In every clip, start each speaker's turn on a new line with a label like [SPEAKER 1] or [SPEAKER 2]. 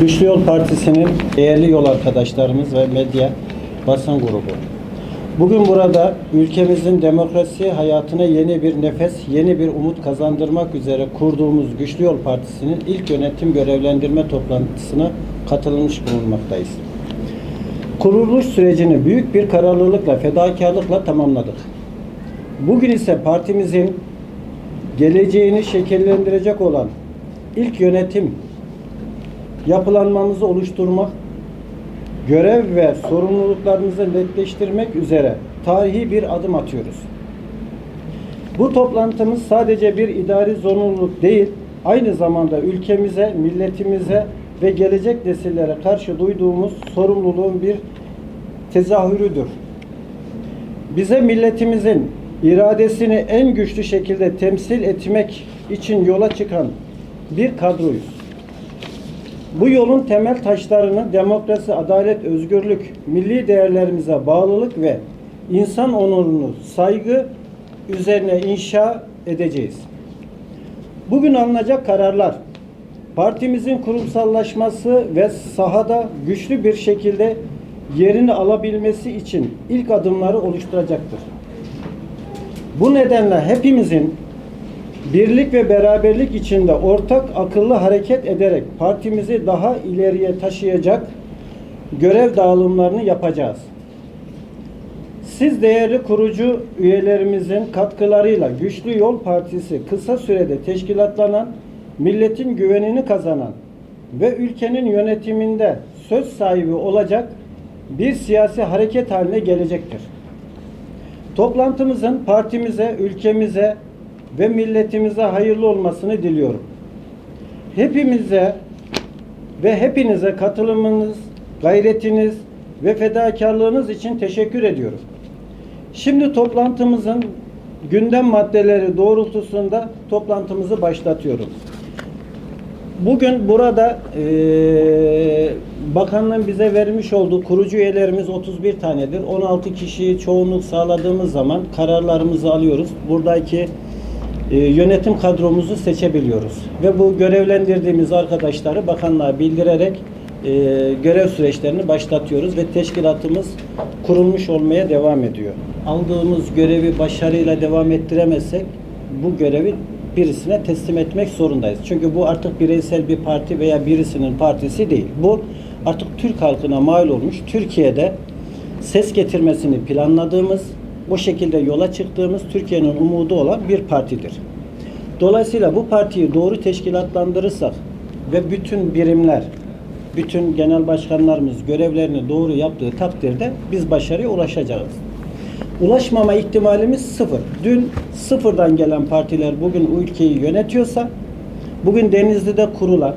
[SPEAKER 1] Güçlü Yol Partisi'nin değerli yol arkadaşlarımız ve medya basın grubu. Bugün burada ülkemizin demokrasi hayatına yeni bir nefes, yeni bir umut kazandırmak üzere kurduğumuz Güçlü Yol Partisi'nin ilk yönetim görevlendirme toplantısına katılmış bulunmaktayız. Kuruluş sürecini büyük bir kararlılıkla, fedakarlıkla tamamladık. Bugün ise partimizin geleceğini şekillendirecek olan ilk yönetim yapılanmamızı oluşturmak, görev ve sorumluluklarımızı netleştirmek üzere tarihi bir adım atıyoruz. Bu toplantımız sadece bir idari zorunluluk değil, aynı zamanda ülkemize, milletimize ve gelecek nesillere karşı duyduğumuz sorumluluğun bir tezahürüdür. Bize milletimizin iradesini en güçlü şekilde temsil etmek için yola çıkan bir kadroyuz. Bu yolun temel taşlarını demokrasi, adalet, özgürlük, milli değerlerimize bağlılık ve insan onurunu saygı üzerine inşa edeceğiz. Bugün alınacak kararlar partimizin kurumsallaşması ve sahada güçlü bir şekilde yerini alabilmesi için ilk adımları oluşturacaktır. Bu nedenle hepimizin birlik ve beraberlik içinde ortak akıllı hareket ederek partimizi daha ileriye taşıyacak görev dağılımlarını yapacağız. Siz değerli kurucu üyelerimizin katkılarıyla Güçlü Yol Partisi kısa sürede teşkilatlanan, milletin güvenini kazanan ve ülkenin yönetiminde söz sahibi olacak bir siyasi hareket haline gelecektir. Toplantımızın partimize, ülkemize ve milletimize hayırlı olmasını diliyorum. Hepimize ve hepinize katılımınız, gayretiniz ve fedakarlığınız için teşekkür ediyorum. Şimdi toplantımızın gündem maddeleri doğrultusunda toplantımızı başlatıyorum. Bugün burada eee bakanlığın bize vermiş olduğu kurucu üyelerimiz 31 tanedir. 16 kişiyi çoğunluk sağladığımız zaman kararlarımızı alıyoruz. Buradaki e, yönetim kadromuzu seçebiliyoruz. Ve bu görevlendirdiğimiz arkadaşları bakanlığa bildirerek e, görev süreçlerini başlatıyoruz ve teşkilatımız kurulmuş olmaya devam ediyor. Aldığımız görevi başarıyla devam ettiremezsek bu görevi birisine teslim etmek zorundayız. Çünkü bu artık bireysel bir parti veya birisinin partisi değil. Bu artık Türk halkına mal olmuş, Türkiye'de ses getirmesini planladığımız, o şekilde yola çıktığımız Türkiye'nin umudu olan bir partidir. Dolayısıyla bu partiyi doğru teşkilatlandırırsak ve bütün birimler, bütün genel başkanlarımız görevlerini doğru yaptığı takdirde biz başarıya ulaşacağız. Ulaşmama ihtimalimiz sıfır. Dün sıfırdan gelen partiler bugün bu ülkeyi yönetiyorsa, bugün Denizli'de kurulan,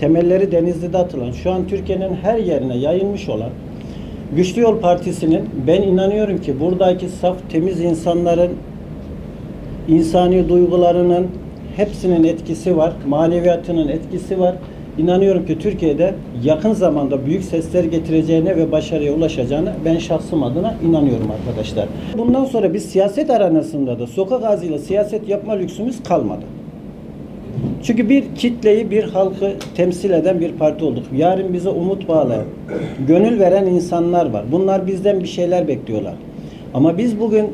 [SPEAKER 1] temelleri Denizli'de atılan, şu an Türkiye'nin her yerine yayılmış olan Güçlü Yol Partisi'nin ben inanıyorum ki buradaki saf temiz insanların insani duygularının hepsinin etkisi var, maneviyatının etkisi var. İnanıyorum ki Türkiye'de yakın zamanda büyük sesler getireceğine ve başarıya ulaşacağına ben şahsım adına inanıyorum arkadaşlar. Bundan sonra biz siyaset aranasında da sokak ağzıyla siyaset yapma lüksümüz kalmadı. Çünkü bir kitleyi, bir halkı temsil eden bir parti olduk. Yarın bize umut bağlayan, gönül veren insanlar var. Bunlar bizden bir şeyler bekliyorlar. Ama biz bugün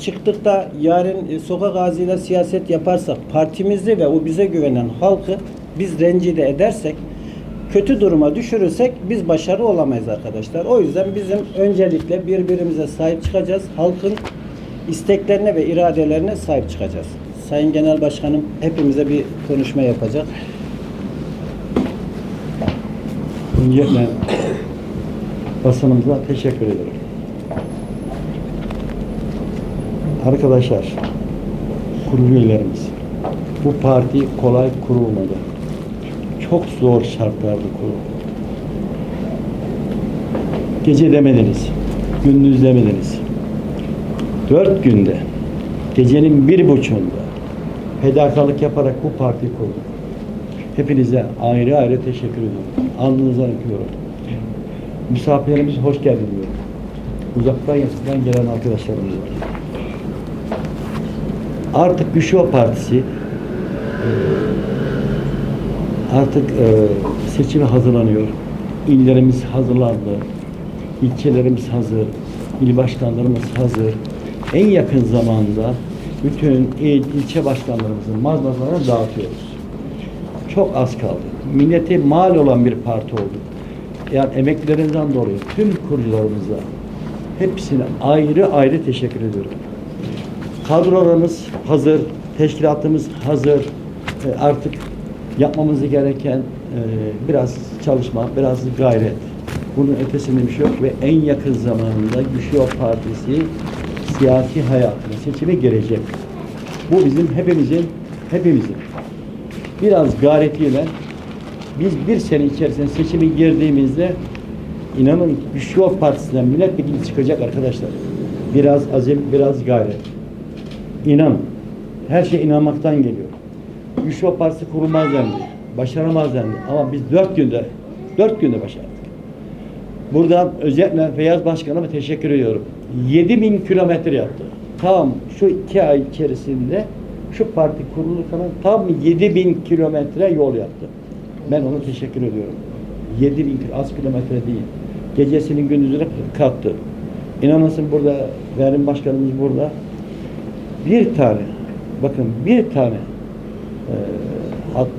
[SPEAKER 1] çıktık da yarın e, sokak ağzıyla siyaset yaparsak, partimizi ve o bize güvenen halkı biz rencide edersek, kötü duruma düşürürsek biz başarılı olamayız arkadaşlar. O yüzden bizim öncelikle birbirimize sahip çıkacağız. Halkın isteklerine ve iradelerine sahip çıkacağız. Sayın Genel Başkanım hepimize bir konuşma yapacak.
[SPEAKER 2] Öncelikle basınımıza teşekkür ederim. Arkadaşlar, kurulu üyelerimiz, bu parti kolay kurulmadı. Çok zor şartlarda kuruldu. Gece demediniz, gündüz demediniz. Dört günde, gecenin bir buçuğunda fedakarlık yaparak bu partiyi kurduk. Hepinize ayrı ayrı teşekkür ediyorum. Alnınızdan öpüyorum. Misafirlerimiz hoş geldin diyorum. Uzaktan yakından gelen arkadaşlarımız var. Artık Güçlü Partisi e, artık e, seçime hazırlanıyor. İllerimiz hazırlandı. İlçelerimiz hazır. İl başkanlarımız hazır. En yakın zamanda bütün il, ilçe başkanlarımızın mazbatlarını dağıtıyoruz. Çok az kaldı. Millete mal olan bir parti olduk. Yani emeklilerinden dolayı tüm kurucularımıza hepsine ayrı ayrı teşekkür ediyorum. Kadrolarımız hazır, teşkilatımız hazır. E, artık yapmamız gereken e, biraz çalışma, biraz gayret. Bunun ötesinde bir şey yok ve en yakın zamanda Güçlü Partisi siyasi hayatına, seçime girecek. Bu bizim hepimizin, hepimizin biraz gayretiyle biz bir sene içerisinde seçime girdiğimizde inanın Güçlü Yol Partisi'nden milletvekili çıkacak arkadaşlar. Biraz azim, biraz gayret. İnan. Her şey inanmaktan geliyor. Güçlü Yol Partisi kurulmaz dendi. Başaramaz dendi. Ama biz dört günde, dört günde başardık. Buradan özellikle Feyyaz Başkanıma teşekkür ediyorum. 7000 kilometre yaptı. Tam şu iki ay içerisinde şu parti kurulurken tam 7000 kilometre yol yaptı. Ben ona teşekkür ediyorum. 7000 kilo- az kilometre değil. Gecesinin gündüzüne kattı. İnanırsın burada Verim Başkanımız burada. Bir tane bakın bir tane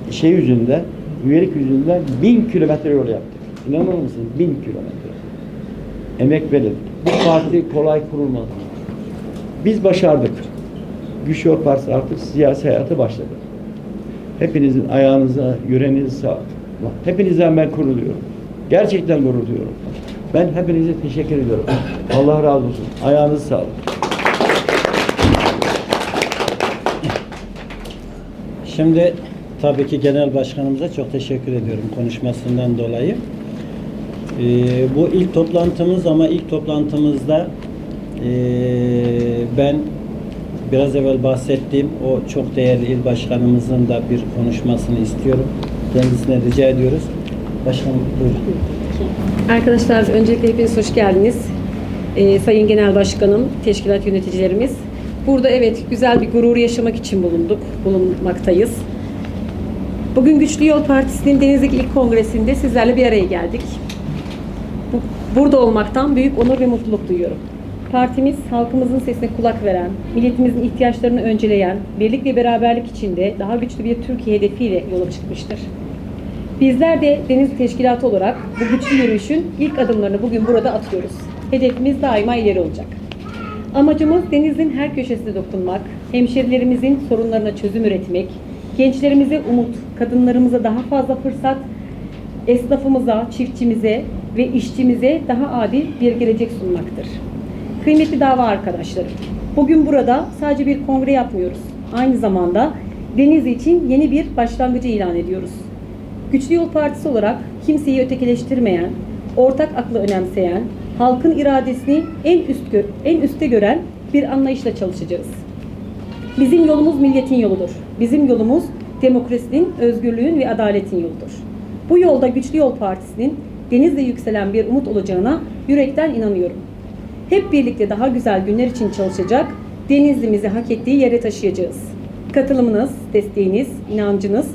[SPEAKER 2] e, şey yüzünden üyelik yüzünden bin kilometre yol yaptık. İnanır mısın? Bin kilometre. Emek verildi. Bu parti kolay kurulmadı. Biz başardık. Güç Yol Partisi artık siyasi hayatı başladı. Hepinizin ayağınıza, yüreğinize sağlık. Hepinizden ben gurur duyuyorum. Gerçekten gurur duyuyorum. Ben hepinize teşekkür ediyorum. Allah razı olsun. Ayağınıza sağlık.
[SPEAKER 1] Şimdi tabii ki genel başkanımıza çok teşekkür ediyorum konuşmasından dolayı. Ee, bu ilk toplantımız ama ilk toplantımızda ee, ben biraz evvel bahsettiğim o çok değerli il başkanımızın da bir konuşmasını istiyorum. Kendisine rica ediyoruz. Başkanım buyurun.
[SPEAKER 3] Arkadaşlar öncelikle hepiniz hoş geldiniz. Ee, Sayın Genel Başkanım, teşkilat yöneticilerimiz. Burada evet güzel bir gurur yaşamak için bulunduk, bulunmaktayız. Bugün Güçlü Yol Partisi'nin Denizli'deki ilk kongresinde sizlerle bir araya geldik. Bu- Burada olmaktan büyük onur ve mutluluk duyuyorum. Partimiz halkımızın sesine kulak veren, milletimizin ihtiyaçlarını önceleyen, birlik ve beraberlik içinde daha güçlü bir Türkiye hedefiyle yola çıkmıştır. Bizler de Denizli Teşkilatı olarak bu güçlü yürüyüşün ilk adımlarını bugün burada atıyoruz. Hedefimiz daima ileri olacak. Amacımız denizin her köşesine dokunmak, hemşerilerimizin sorunlarına çözüm üretmek, gençlerimize umut, kadınlarımıza daha fazla fırsat, esnafımıza, çiftçimize ve işçimize daha adil bir gelecek sunmaktır. Kıymetli dava arkadaşlarım, bugün burada sadece bir kongre yapmıyoruz. Aynı zamanda Denizli için yeni bir başlangıcı ilan ediyoruz. Güçlü Yol Partisi olarak kimseyi ötekileştirmeyen, ortak aklı önemseyen, halkın iradesini en üst gö- en üstte gören bir anlayışla çalışacağız. Bizim yolumuz milletin yoludur. Bizim yolumuz demokrasinin, özgürlüğün ve adaletin yoludur. Bu yolda Güçlü Yol Partisi'nin denizle yükselen bir umut olacağına yürekten inanıyorum. Hep birlikte daha güzel günler için çalışacak, Denizli'mizi hak ettiği yere taşıyacağız. Katılımınız, desteğiniz, inancınız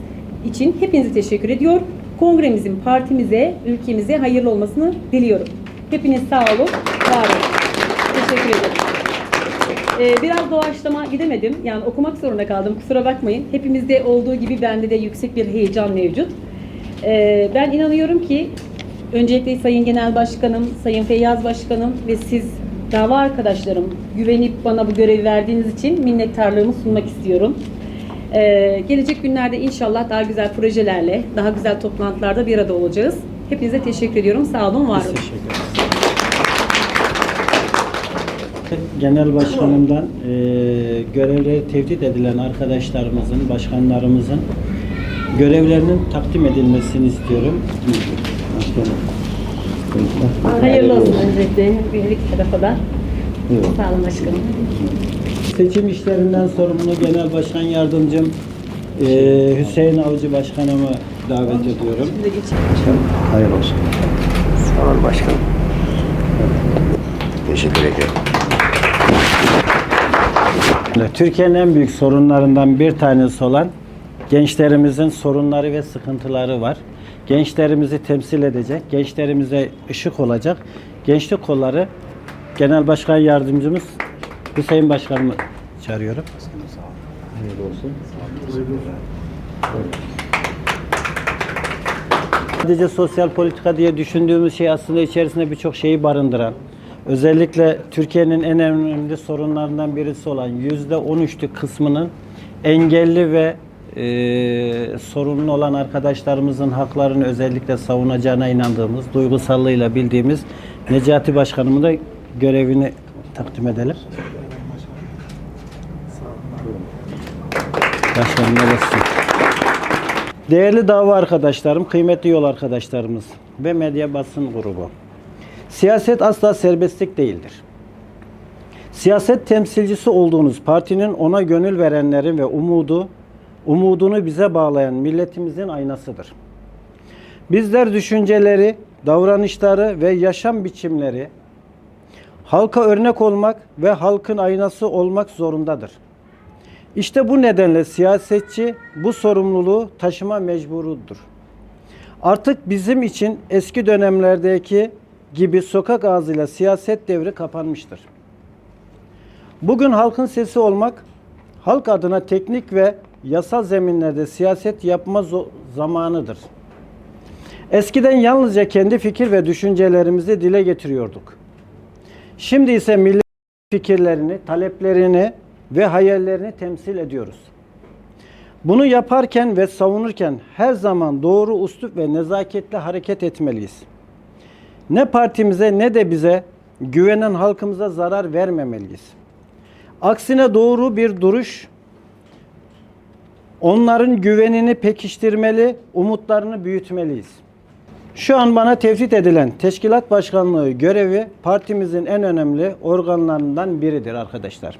[SPEAKER 3] için hepinize teşekkür ediyor. Kongremizin partimize, ülkemize hayırlı olmasını diliyorum. Hepiniz sağ olun, var olun. Teşekkür ederim. Ee, biraz doğaçlama gidemedim. Yani okumak zorunda kaldım. Kusura bakmayın. Hepimizde olduğu gibi bende de yüksek bir heyecan mevcut. Ee, ben inanıyorum ki öncelikle Sayın Genel Başkanım, Sayın Feyyaz Başkanım ve siz dava arkadaşlarım güvenip bana bu görevi verdiğiniz için minnettarlığımı sunmak istiyorum. Ee, gelecek günlerde inşallah daha güzel projelerle, daha güzel toplantılarda bir arada olacağız. Hepinize teşekkür ediyorum. Sağ olun, var olun.
[SPEAKER 1] teşekkür ederiz. Genel başkanımdan e, görevleri tevdit edilen arkadaşlarımızın, başkanlarımızın görevlerinin takdim edilmesini istiyorum.
[SPEAKER 3] Hayırlı olsun öncelikle. Birlik tarafa da.
[SPEAKER 2] Evet.
[SPEAKER 3] Sağ olun başkanım.
[SPEAKER 1] Seçim işlerinden sorumlu Genel Başkan Yardımcım e, Hüseyin Avcı Başkanımı davet ediyorum.
[SPEAKER 3] Şimdi geçelim.
[SPEAKER 2] Hayır olsun.
[SPEAKER 4] Sağ ol başkanım. Teşekkür ediyorum.
[SPEAKER 1] Türkiye'nin en büyük sorunlarından bir tanesi olan gençlerimizin sorunları ve sıkıntıları var. Gençlerimizi temsil edecek, gençlerimize ışık olacak. Gençlik kolları Genel Başkan Yardımcımız Hüseyin Başkanımı çağırıyorum.
[SPEAKER 2] Hayırlı olsun.
[SPEAKER 1] Sadece sosyal politika diye düşündüğümüz şey aslında içerisinde birçok şeyi barındıran, özellikle Türkiye'nin en önemli sorunlarından birisi olan yüzde 13'lük kısmının engelli ve e, sorunlu olan arkadaşlarımızın haklarını özellikle savunacağına inandığımız, duygusallığıyla bildiğimiz Necati Başkanımın da görevini takdim edelim. Başkanım nasılsın? Değerli dava arkadaşlarım, kıymetli yol arkadaşlarımız ve medya basın grubu. Siyaset asla serbestlik değildir. Siyaset temsilcisi olduğunuz partinin ona gönül verenlerin ve umudu, umudunu bize bağlayan milletimizin aynasıdır. Bizler düşünceleri, davranışları ve yaşam biçimleri halka örnek olmak ve halkın aynası olmak zorundadır. İşte bu nedenle siyasetçi bu sorumluluğu taşıma mecburudur. Artık bizim için eski dönemlerdeki gibi sokak ağzıyla siyaset devri kapanmıştır. Bugün halkın sesi olmak, halk adına teknik ve yasal zeminlerde siyaset yapma zamanıdır. Eskiden yalnızca kendi fikir ve düşüncelerimizi dile getiriyorduk. Şimdi ise millet fikirlerini, taleplerini ve hayallerini temsil ediyoruz. Bunu yaparken ve savunurken her zaman doğru uslup ve nezaketle hareket etmeliyiz. Ne partimize ne de bize güvenen halkımıza zarar vermemeliyiz. Aksine doğru bir duruş onların güvenini pekiştirmeli, umutlarını büyütmeliyiz. Şu an bana tevfik edilen teşkilat başkanlığı görevi partimizin en önemli organlarından biridir arkadaşlar.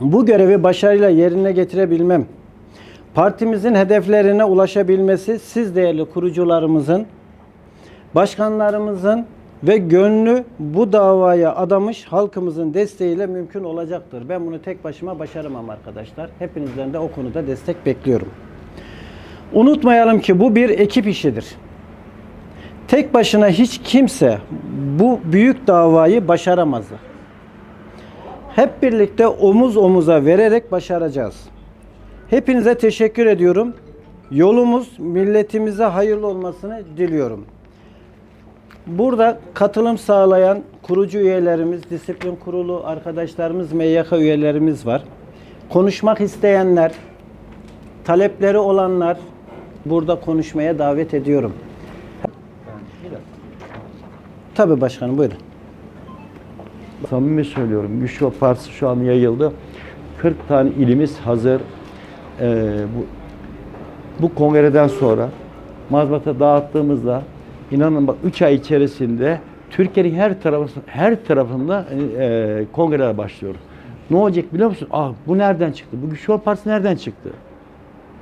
[SPEAKER 1] Bu görevi başarıyla yerine getirebilmem, partimizin hedeflerine ulaşabilmesi siz değerli kurucularımızın, başkanlarımızın ve gönlü bu davaya adamış halkımızın desteğiyle mümkün olacaktır. Ben bunu tek başıma başaramam arkadaşlar. Hepinizden de o konuda destek bekliyorum. Unutmayalım ki bu bir ekip işidir. Tek başına hiç kimse bu büyük davayı başaramazdı. Hep birlikte omuz omuza vererek başaracağız. Hepinize teşekkür ediyorum. Yolumuz milletimize hayırlı olmasını diliyorum. Burada katılım sağlayan kurucu üyelerimiz, disiplin kurulu arkadaşlarımız, MYK üyelerimiz var. Konuşmak isteyenler, talepleri olanlar burada konuşmaya davet ediyorum. Tabii başkanım buyurun.
[SPEAKER 2] Samimi söylüyorum. Güçlü Partisi şu an yayıldı. 40 tane ilimiz hazır. Ee, bu, bu kongreden sonra mazbata dağıttığımızda inanın bak 3 ay içerisinde Türkiye'nin her tarafı her tarafında e, kongreler başlıyor. Ne olacak biliyor musun? Ah bu nereden çıktı? Bu Güçlü Partisi nereden çıktı?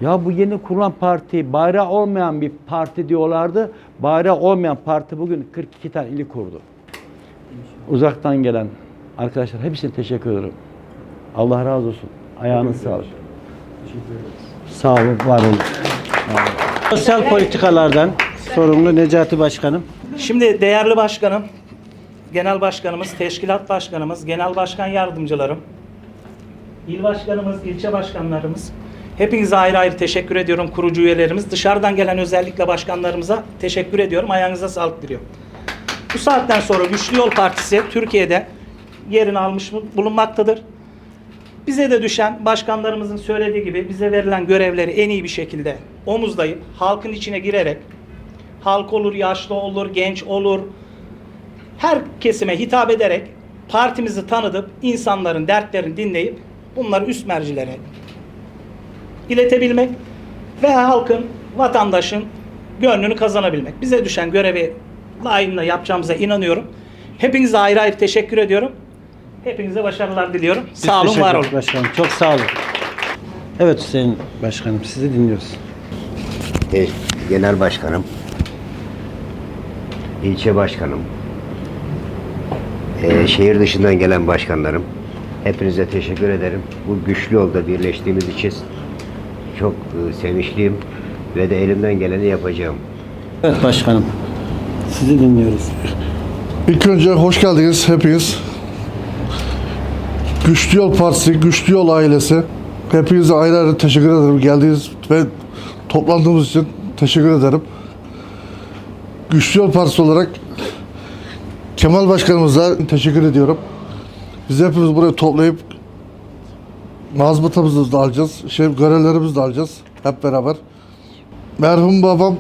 [SPEAKER 2] Ya bu yeni kurulan parti bayrağı olmayan bir parti diyorlardı. Bayrağı olmayan parti bugün 42 tane ili kurdu uzaktan gelen arkadaşlar hepsine teşekkür ederim. Allah razı olsun. Ayağınız sağlık. Sağ olun, var olun.
[SPEAKER 1] Sosyal politikalardan sorumlu Necati Başkanım.
[SPEAKER 5] Şimdi değerli başkanım, genel başkanımız, teşkilat başkanımız, genel başkan yardımcılarım, il başkanımız, ilçe başkanlarımız, hepinize ayrı ayrı teşekkür ediyorum kurucu üyelerimiz. Dışarıdan gelen özellikle başkanlarımıza teşekkür ediyorum. Ayağınıza sağlık diliyorum. Bu saatten sonra Güçlü Yol Partisi Türkiye'de yerini almış bulunmaktadır. Bize de düşen başkanlarımızın söylediği gibi bize verilen görevleri en iyi bir şekilde omuzlayıp halkın içine girerek halk olur, yaşlı olur, genç olur. Her kesime hitap ederek partimizi tanıtıp insanların dertlerini dinleyip bunları üst mercilere iletebilmek ve halkın, vatandaşın gönlünü kazanabilmek. Bize düşen görevi layığıyla yapacağımıza inanıyorum. Hepinize ayrı ayrı teşekkür ediyorum. Hepinize başarılar diliyorum. Sağ olun, var olun.
[SPEAKER 1] Başkanım. Çok sağ olun. Evet Hüseyin Başkanım sizi dinliyoruz.
[SPEAKER 6] Eş- Genel Başkanım, ilçe başkanım, eee, şehir dışından gelen başkanlarım, hepinize teşekkür ederim. Bu güçlü yolda birleştiğimiz için çok eee, sevinçliyim ve de elimden geleni yapacağım.
[SPEAKER 1] Evet başkanım. Sizi dinliyoruz.
[SPEAKER 7] İlk önce hoş geldiniz hepiniz. Güçlü Yol Partisi, Güçlü Yol ailesi. Hepinize ayrı ayrı teşekkür ederim. Geldiğiniz ve toplandığımız için teşekkür ederim. Güçlü Yol Partisi olarak Kemal Başkanımıza teşekkür ediyorum. Biz hepimiz buraya toplayıp mazbatamızı da alacağız, şey, görevlerimizi de alacağız hep beraber. Merhum babam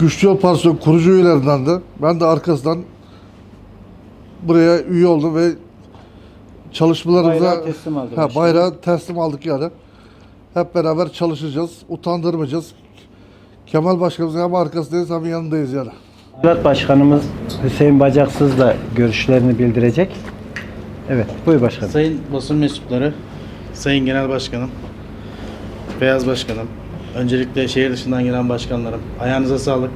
[SPEAKER 7] Güçlü Yol Partisi kurucu üyelerinden de ben de arkasından buraya üye oldum ve çalışmalarımıza
[SPEAKER 1] Bayrağı teslim aldı
[SPEAKER 7] Ha, bayrağı teslim aldık yani. Hep beraber çalışacağız, utandırmayacağız. Kemal Başkanımızın hem arkasındayız hem yanındayız yani.
[SPEAKER 1] Teşkilat Başkanımız Hüseyin Bacaksız da görüşlerini bildirecek. Evet, buyur başkanım.
[SPEAKER 8] Sayın basın mensupları, Sayın Genel Başkanım, Beyaz Başkanım, öncelikle şehir dışından gelen başkanlarım, ayağınıza sağlık.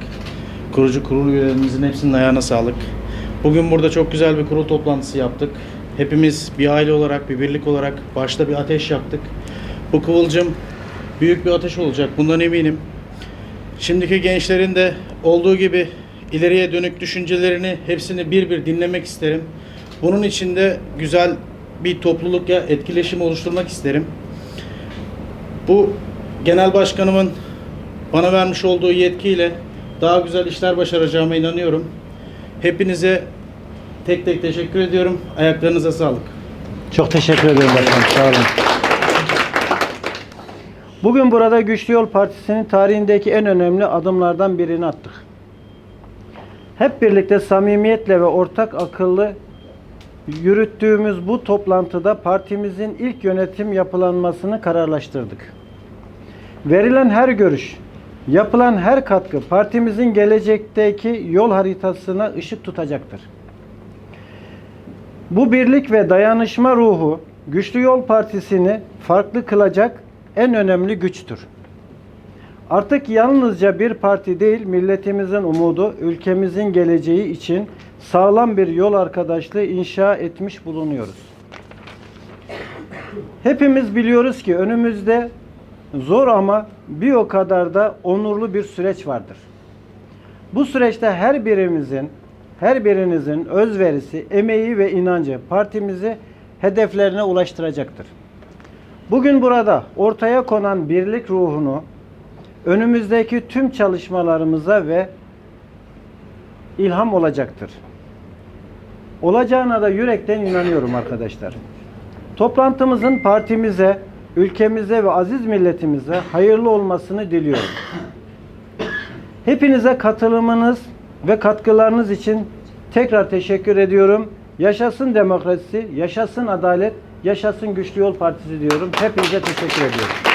[SPEAKER 8] Kurucu kurul üyelerimizin hepsinin ayağına sağlık. Bugün burada çok güzel bir kurul toplantısı yaptık. Hepimiz bir aile olarak, bir birlik olarak başta bir ateş yaktık. Bu kıvılcım büyük bir ateş olacak, bundan eminim. Şimdiki gençlerin de olduğu gibi ileriye dönük düşüncelerini hepsini bir bir dinlemek isterim. Bunun için de güzel bir topluluk ya etkileşim oluşturmak isterim. Bu genel başkanımın bana vermiş olduğu yetkiyle daha güzel işler başaracağıma inanıyorum. Hepinize tek tek teşekkür ediyorum. Ayaklarınıza sağlık.
[SPEAKER 1] Çok teşekkür ederim başkanım. Sağ olun. Bugün burada Güçlü Yol Partisi'nin tarihindeki en önemli adımlardan birini attık. Hep birlikte samimiyetle ve ortak akıllı yürüttüğümüz bu toplantıda partimizin ilk yönetim yapılanmasını kararlaştırdık. Verilen her görüş, yapılan her katkı partimizin gelecekteki yol haritasına ışık tutacaktır. Bu birlik ve dayanışma ruhu Güçlü Yol Partisi'ni farklı kılacak en önemli güçtür. Artık yalnızca bir parti değil, milletimizin umudu, ülkemizin geleceği için sağlam bir yol arkadaşlığı inşa etmiş bulunuyoruz. Hepimiz biliyoruz ki önümüzde zor ama bir o kadar da onurlu bir süreç vardır. Bu süreçte her birimizin, her birinizin özverisi, emeği ve inancı partimizi hedeflerine ulaştıracaktır. Bugün burada ortaya konan birlik ruhunu önümüzdeki tüm çalışmalarımıza ve ilham olacaktır. Olacağına da yürekten inanıyorum arkadaşlar. Toplantımızın partimize, ülkemize ve aziz milletimize hayırlı olmasını diliyorum. Hepinize katılımınız ve katkılarınız için tekrar teşekkür ediyorum. Yaşasın demokrasi, yaşasın adalet, yaşasın Güçlü Yol Partisi diyorum. Hepinize teşekkür ediyorum.